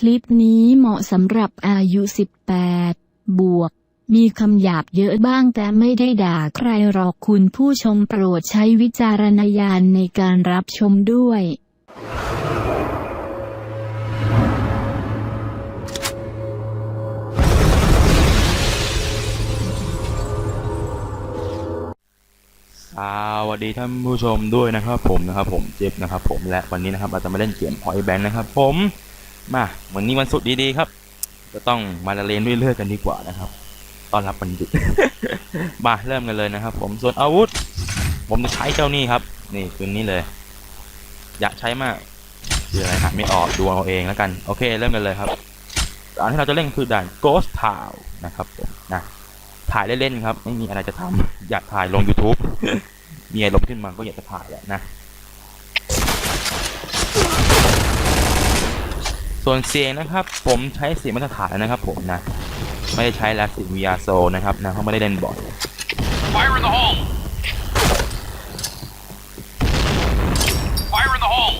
คลิปนี้เหมาะสำหรับอายุ 18 บวก มีคำหยาบเยอะบ้างแต่ไม่ได้ด่าใครหรอกคุณผู้ชมโปรดใช้วิจารณญาณในการรับชมด้วยสวัสดีท่านผู้ชมด้วยนะครับผมนะครับผมเจ็บนะครับผมและวันนี้นะครับเราจะมาเล่นเกมพอยแบงค์นะครับผม มาวันนี้วันสุดดีๆครับจะต้องมาละเลนด้วยเลือดกันดีกว่านะครับตอนรับวันหยุดมาเริ่มกันเลยนะครับ ผมส่วนอาวุธ ผมจะใช้เจ้านี่ครับ นี่ตัวนี้เลย อยากใช้มากคืออะไรหาไม่ออกดูเอาเองแล้วกัน โอเค เริ่มกันเลยครับด่านที่เราจะเล่นคือด่าน Ghost Town นะครับผมนะถ่ายเล่นๆครับ ไม่มีอะไรจะทำอยากถ่ายลง YouTube มีอารมณ์ขึ้นมาก็อยากจะถ่ายแหละนะ ส่วนเสียงนะครับ ผมใช้เสียงมาตรฐานนะครับผมนะ ไม่ได้ใช้แล้วเสียง VR s o นะครับนะเพราะไม่ได้เล่นบ่อย Fire in the hole! Fire in the hole!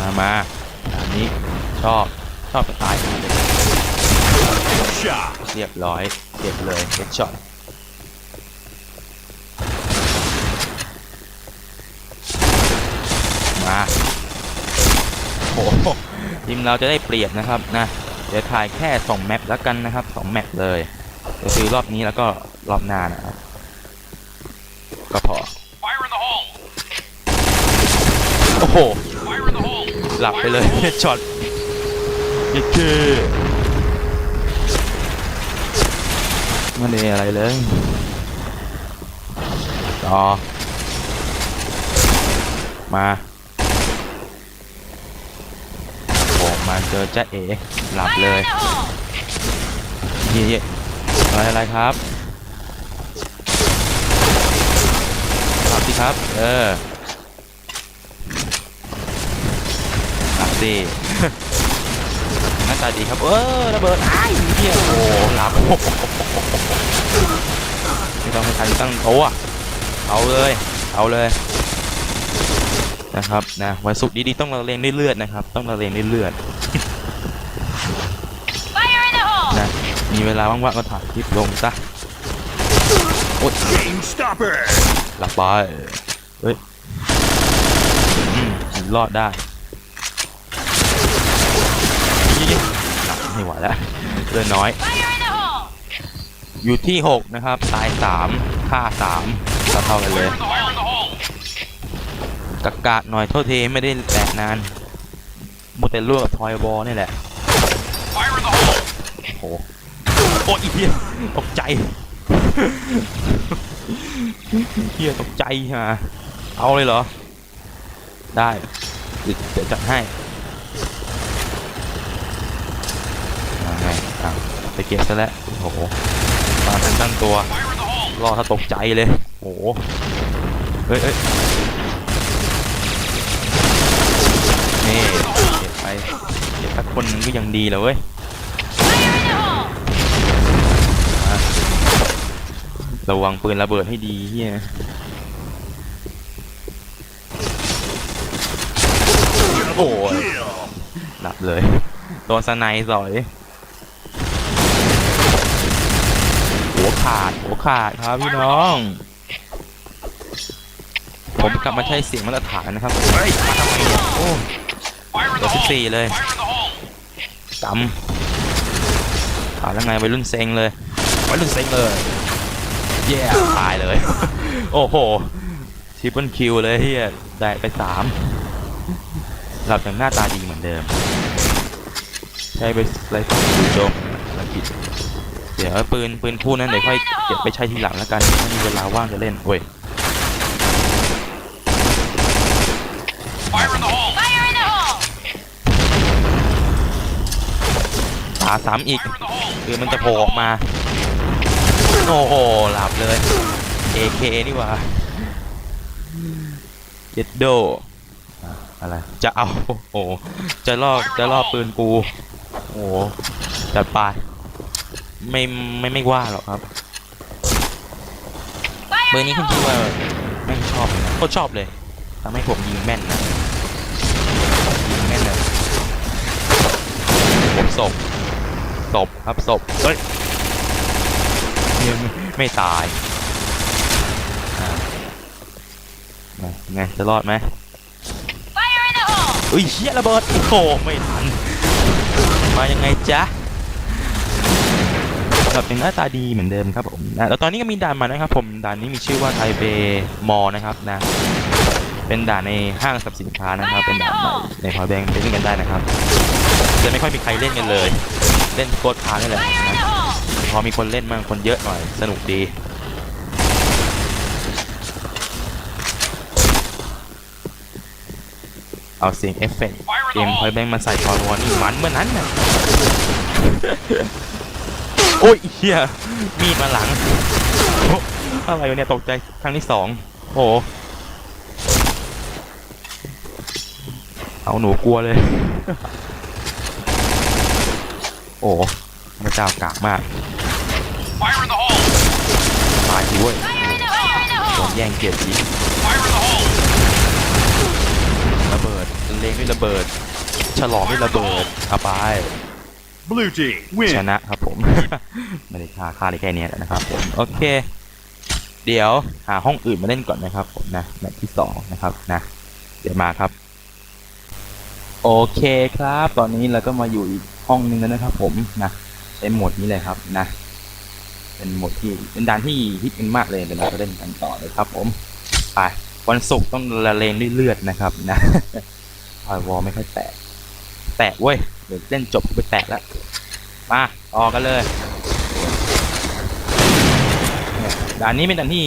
มามาอันนี้ชอบชอบสไตล์นี้เลย Shot! เรียบร้อยเก็บเลยเฮดช็อตมาโอ้โห ทีมเราจะได้เปรียบนะครับนะเดี๋ยวถ่ายแค่สองแมปแล้วกันนะครับสองแมปเลยก็คือรอบนี้แล้วก็รอบหน้านะครับก็พอโอ้โหหลับไปเลยเฮดช็อตยิดคือไม่ได้อะไรเลยต่อมาโอ้มา เจอจ๊ะเอ๋หลับเลยเย่ๆอะไรอะไรครับหลับสิครับ เออหลับสิหน้าตาดีครับ เออระเบิดไอ้เหี้ยโอ้หลับไม่ต้องให้ใครตั้งโต๊ะเอาเลย เอาเลย นะครับนะวันศุกร์ดีๆต้องละเลงด้วยเลือดนะครับ ต้องละเลงด้วยเลือด Fire in the hole! นะมีเวลาว่างๆก็ถ่ายคลิปลงซะโอ๊ย Game stopper! หลับไปเฮ้ยอืมรอดได้ยี่หลับไม่ไหวแล้วเลือดน้อย Fire in the hole! อยู่ที่ 6 นะครับ ตาย 3 ฆ่า3ก็เท่ากันเลย Fire in the hole! กากาดหน่อยโทษทีไม่ได้แตกนานมูแต่ลวกกับทอยบอลนี่แหละโอ้โหโอ้ยเฮียตกใจเฮียตกใจฮะเอาเลยเหรอ ได้เดี๋ยวจัดให้มาไงอะไปเก็บซะแล้วโอ้โหมาทันตั้งตัว รอถ้าตกใจเลย โอ้โหเฮ้ยเฮ้ย นี่เก็บไปเก็บสักคนนึงก็ยังดีแล้วเว้ยระวังปืนระเบิดให้ดีเฮียโอ้ยหลับเลยโดนสไนด์สอยหัวขาดหัวขาดครับพี่น้อง ผมกลับมาใช้เสียงมาตรฐานนะครับเฮ้ยมาทำไมโอ้ สิบ hole! สี่เลย Fire in the hole! กำขาดแล้วไงวัยรุ่นเซ็งเลยวัยรุ่นเซ็งเลยแย่ตายเลย โอ้โหทริปเปิลคิวเลยเฮียได้ไปสามหลับอย่างหน้าตาดีเหมือนเดิม ใช้ไปไรฝั่งดูโจมภารกิจเดี๋ยวปืนปืนคู่นั้นเดี๋ยวค่อยเก็บไปใช้ทีหลังแล้วกันถ้ามีเวลาว่างจะเล่นโอ้ย Fire in the hole! Fire in the hole! ตาสามอีก Fire in the hole! คือมันจะโผล่ออกมา โอ้โห หลับเลย AK นี่หว่าเจ็ดโดอะอะไร จะเอา โอ้โหจะลอกจะลอกปืนกู โอ้โหจัดไปไม่ไม่ไม่ว่าหรอกครับ Fire เบอร์ in นี้ the ขึ้นชื่อ hole! ว่าแม่งชอบนะโคตรชอบเลยทำให้ผมยิงแม่นนะยิงแม่นเลยศพ ศพครับศพเฮ้ยยังไม่ไม่ตายอ่าไงไงจะรอดไหม Fire in the hole! อุ้ยเชี่ยระเบิดโอ้โหไม่ทันมายังไงจ๊ะครับเป็นหน้าตาดีเหมือนเดิมครับผมนะแล้วตอนนี้ก็มีด่านใหมานะครับผมด่านนี้มีชื่อว่าไทเบมอนะครับนะ เป็นด่านในห้างสรรพสินค้านะครับ เป็นด่านใหม่ในพอยแบงค์ไปเล่นกันได้นะครับ จะไม่ค่อยมีใครเล่นกันเลย เล่นโคตรพานี่แหละพอมีคนเล่นมางคนเยอะหน่อย สนุกดีเอาเสียงเอฟเฟกต์เกมพอยแบงมาใส่พอวอนี่มันเมื่อนั้นน่ะโอ้ยเฮียมีดมาหลัง อะไรวะเนี่ยตกใจครั้งที่สองโอ้เอาหนูกลัวเลย โอ้พระเจ้ากากมาก Fire in the hole! ตายด้วย Fire in the hole! Fire in the โดน hole! แย่งเกียรติ Fire in the hole! ระเบิดเลงด้วยระเบิด ฉลองด้วยระเบิดเอาไป Blue team ชนะครับผม ไม่ได้ค่าค่าได้แค่เนี้ยนะครับผม โอเค เดี๋ยวหาห้องอื่นมาเล่นก่อนนะครับผมนะแมตช์ที่สองนะครับนะ เดี๋ยวมาครับ โอเคครับ ตอนนี้เราก็มาอยู่อีก ห้องนึงแล้วนะครับ ผมนะเป็นโหมดนี้เลยครับนะ เป็นโหมดที่เป็นด่านที่ฮิตกันมากเลยเดี๋ยวเราจะเล่นกันต่อเลยครับ ผมไปวันศุกร์ต้องละเลงเลือดนะครับ นะพอยวอลไม่ค่อยแตะแตะเว้ยเดี๋ยวเล่นจบไปแตะแล้วมาต่อกันเลยด่านนี้เป็นด่านที่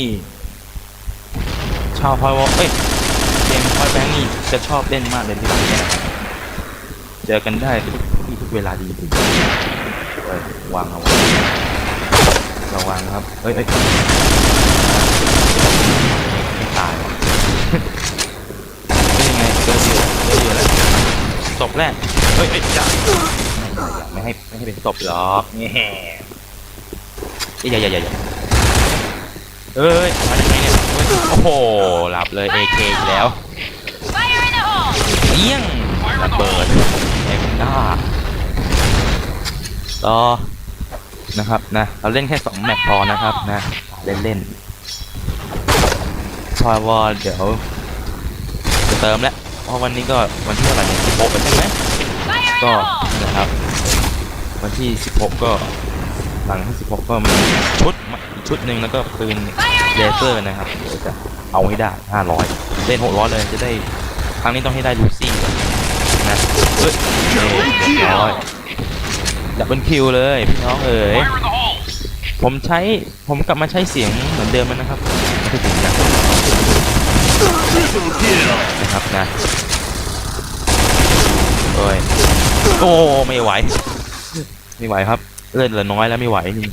ชาวพอยวอลเอ้ยเกมพอยแบงค์นี่จะชอบเล่นมากเลยที่ด่านนี้เจอกันได้ทุก ที่ทุกเวลาดีจริงๆวางเอาไว้ระวังครับ เอ้ยเอ้ยไม่ตายเป็นยังไงเจอเหยื่อเจอเหยื่อแล้วศพแรกเฮ้ยเอ้ยจ้าไม่ให้ไม่ให้เป็นศพหรอกนี่แหอย่าอย่าอย่าอย่าเอ้ยมาได้ไงเนี่ยเฮ้ยโอ้โหหลับเลย AK อีกแล้วเอี้ยงระเบิดเอ็มด้า ต่อนะครับนะเราเล่นแค่สองแมตช์พอนะครับนะเล่นเล่นพอวอเดี๋ยวจะเติมแล้วเพราะวันนี้ก็วันที่เท่าไหร่เนี่ยสิบหกใช่ไหมก็นะครับ วันที่16ก็หลังที่16ก็มีชุดอีกชุดหนึ่งแล้วก็ปืนเลเซอร์นะครับเดี๋ยวจะเอาให้ได้500เล่น600เลยจะได้ครั้งนี้ต้องให้ได้ลูซี่นะเฮ้ยเรียบร้อย ดับเบิลคิวเลยพี่น้องเอ๋ยผมใช้ผมกลับมาใช้เสียงเหมือนเดิมแล้วนะครับไม่ใช่เสียงดังนะครับนะโอ้ยโอ้ไม่ไหวไม่ไหวครับเลือดเหลือน้อยแล้วไม่ไหวจริง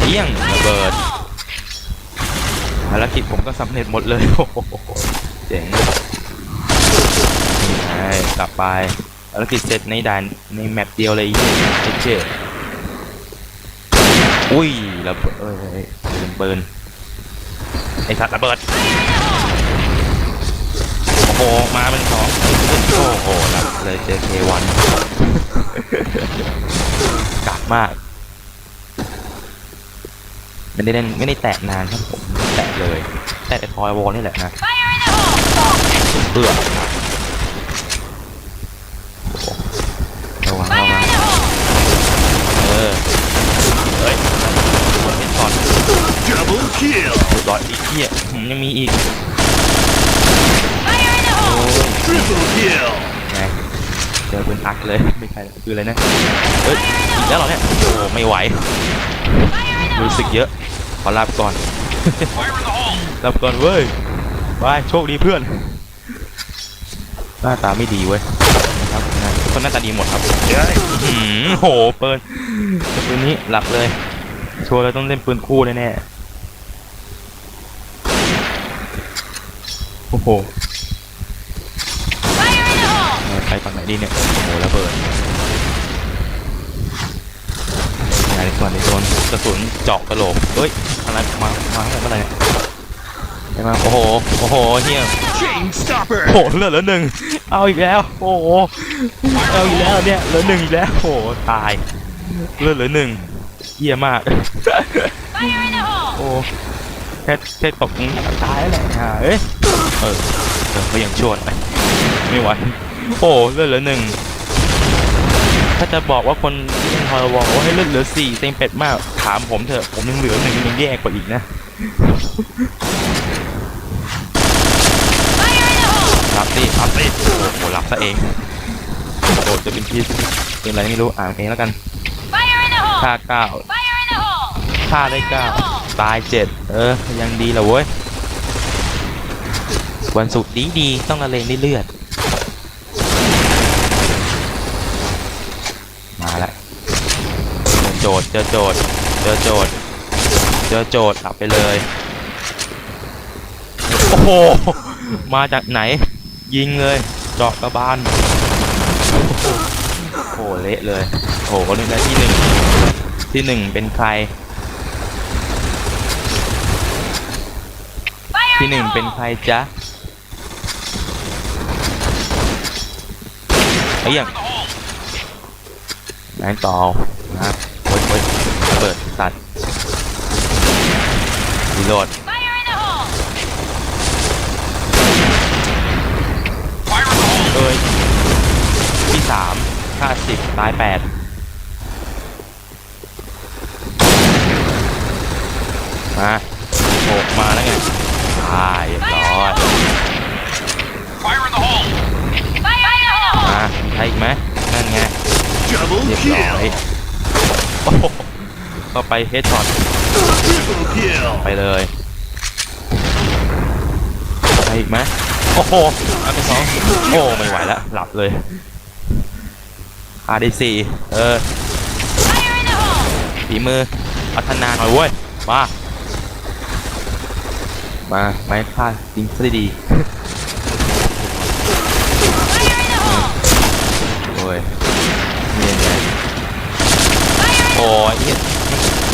เอี้ยงระเบิดภารกิจผมก็สำเร็จหมดเลยโอ้โหเจ๋งยิงกลับไปารกิจเสร็จในด่านในแมปเดียวเลยเหี้ยเจ๊อุ้ยระเบิดเอ้ยเอ้ยปืนปืนไอสัตว์ระเบิดโอ้โหมาเป็นสองโอ้โหหลับเลยเจอเควันกลับมากไม่ได้เล่นไม่ได้แตะนานครับผมแตะเลย แตะแต่ทอยวอลนี่แหละนะ Fire in the hole! เพื่อระวังระ Fire วัง in the hole! เออ เฮ้ยคนเป็นก่อน Double ดอยอีกเหี้ยผมยังมีอีก Fire in the โอ้ hole! ย Triple kill! ไงเจอปืนอักเลยไม่ใช่คืออะไรนะเฮ้ยอีกแล้วเหรอเนี่ยโอ้ไม่ไหว Fire in the รู้สึก hole! เยอะขอลาบก่อน Fire in the hole! ลาบก่อนเว้ยบายโชคดีเพื่อน หน้าตาไม่ดีเว้ยนะครับนะทุกคนหน้าตาดีหมดครับเฮ้ยอื้อหือโห เปิดต่ปืนนี้หลับเลย ชัวร์เลยต้องเล่นปืนคู่แน่ๆ โอ้โห Fire in the hole! ไปฝั่งไหนดีเนี่ย โอ้โหระเบิดงานในส่วนในโดนกระสุนเจาะกระโหลกเฮ้ยอะไรมามาเมื่อไหร่เนี่ยใช่ไหมโอ้โห โอ้โหเฮีย Chain stopper. โอ้โหเหลือเหลือหนึ่งเอาอีกแล้ว โอ้โห เอาอีกแล้วเนี่ย เหลือหนึ่งอีกแล้ว โอ้โห ตาย เหลือเหลือหนึ่งเยี่ยมาก แค่แค่ตกตายแล้วแหละอ่าเอ้ยเออเออก็ยังชวนไปไม่ไหวโอ้เหลือเหลือหนึ่งถ้าจะบอกว่าคนที่เป็นฮอลวอลว่าให้เลือดเหลือสี่เต็มเป็ดมากถามผมเถอะผมยังเหลือหนึ่งยังแย่กว่าอีกนะ Fire in the hole! รับดิรับดิโอ้โหรับซะเองโดดจะเป็นพีเป็นอะไรไม่รู้อ่านเองแล้วกัน Fire in the hole! ค่าเก้า Fire in the hole! ค่าได้เก้า ตายเจ็ดเออ ยังดีแหละเว้ย วันศุกร์ดีดีต้องละเลงได้เลือด มาละเจอโจทย์เจอโจทย์เจอโจทย์เจอโจทย์หลับไปเลย โอ้โห มาจากไหน ยิงเลยเจาะกระบาลโอ้โหเละเลยโอ้โหนี่ได้ที่หนึ่งที่หนึ่งเป็นใคร ที่หนึ่งเป็นใครจ๊ะไอ้ยังแรงต่อนะโอ๊ยโอ๊ยเบิดสัตว์รีโหลดเอ้ยที่สามห้าสิบตายแปดมาโกมาแล้วไง ตายเรียบร้อย Fire in the hole. Fire in the hole! มามีใครอีกไหมนั่นไง Double เรียบร้อย kill. โอ้โหก็ไปเฮดช็อต Triple kill. ไปเลยไปอีกไหมโอ้โหอันที่สองโอ้ไม่ไหวแล้วหลับเลยอาดีสี่เออ Fire in the hole! ฝีมือพัฒนาหน่อยเว้ยมา มาไม่ฆ่าจริงซะดีโอ้ยเนี่ยไง Fire in โอ้ยเนี่ย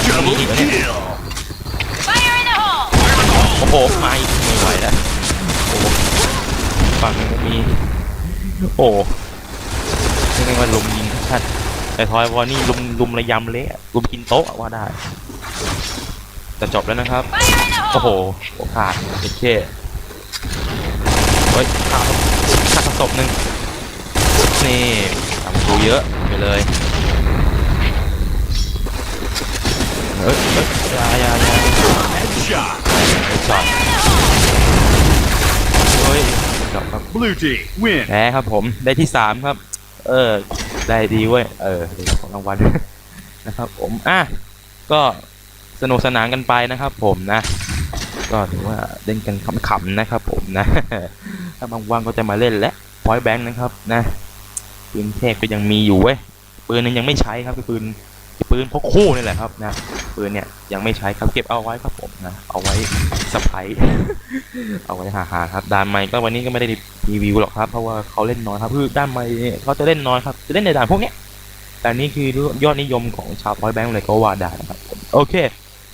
Double Eat it. kill. Fire in the hole! Fire in the hole. โอ้โหมาอีกไม่ไหวแล้วโอ้ฝั่งมีโอ้นี่เรียกว่าลุมยิงชัดแต่ทอยวอนี่ลุมลุมระยำเละลุมกินโต๊ะว่าได้ จะจบแล้วนะครับ Fire in the โอ้โห hole! โอ้ขาดโอเคเฮ้ยขาดขาดศพหนึ่งนี่ทำดูเยอะไปเลยเฮ้ยเฮ้ยอยาอยาอยา Headshot. ไอ้ช็อตเฮ้ยจบครับ Blue team win. แพ้ครับผม ได้ที่สามครับ เออ ได้ดีเว้ย เออได้รับของรางวัลนะครับผม อะ ก็ สนุกสนานกันไปนะครับผมนะ ก็ถือว่าเล่นกันขำๆนะครับผมนะ ถ้าบางวันก็จะมาเล่นและพอยแบงค์นะครับนะปืนเทพก็ยังมีอยู่เว้ยปืนนึงยังไม่ใช้ครับคือปืนปืนพกคู่นี่แหละครับนะปืนเนี่ยยังไม่ใช้ครับเก็บเอาไว้ครับผมนะเอาไว้สไปเอาไว้หาหาครับดานไมค์ก็วันนี้ก็ไม่ได้รีวิวหรอกครับเพราะว่าเขาเล่นน้อยครับคือด้านไมค์เนี่ยเขาจะเล่นน้อยครับจะเล่นในด่านพวกเนี้ยแต่นี่คือยอดนิยมของชาวพอยแบงค์เลยก็ว่าได้นะครับโอเค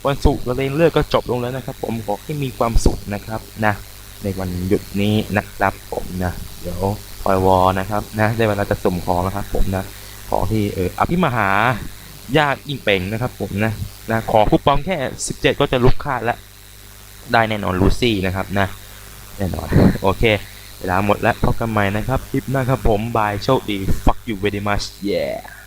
วันศุกร์เรเล่นเลือกก็จบลงแล้วนะครับ ผมขอให้มีความสุขนะครับนะในวันหยุดนี้นะครับผมนะเดี๋ยวพอยวอนะครับนะได้เวลาจะสุ่มของแล้วครับ ผมนะของที่เอออภิมหายากยิ่งเป่งนะครับ ผมนะนะขอคูปองแค่ 17 ก็จะลุกคาดแล้วได้แน่นอนลูซี่นะครับนะแน่นอน โอเค เวลาหมดแล้วพบกันใหม่นะครับ คลิปหน้าครับผมบายโชคดี fuck you very much yeah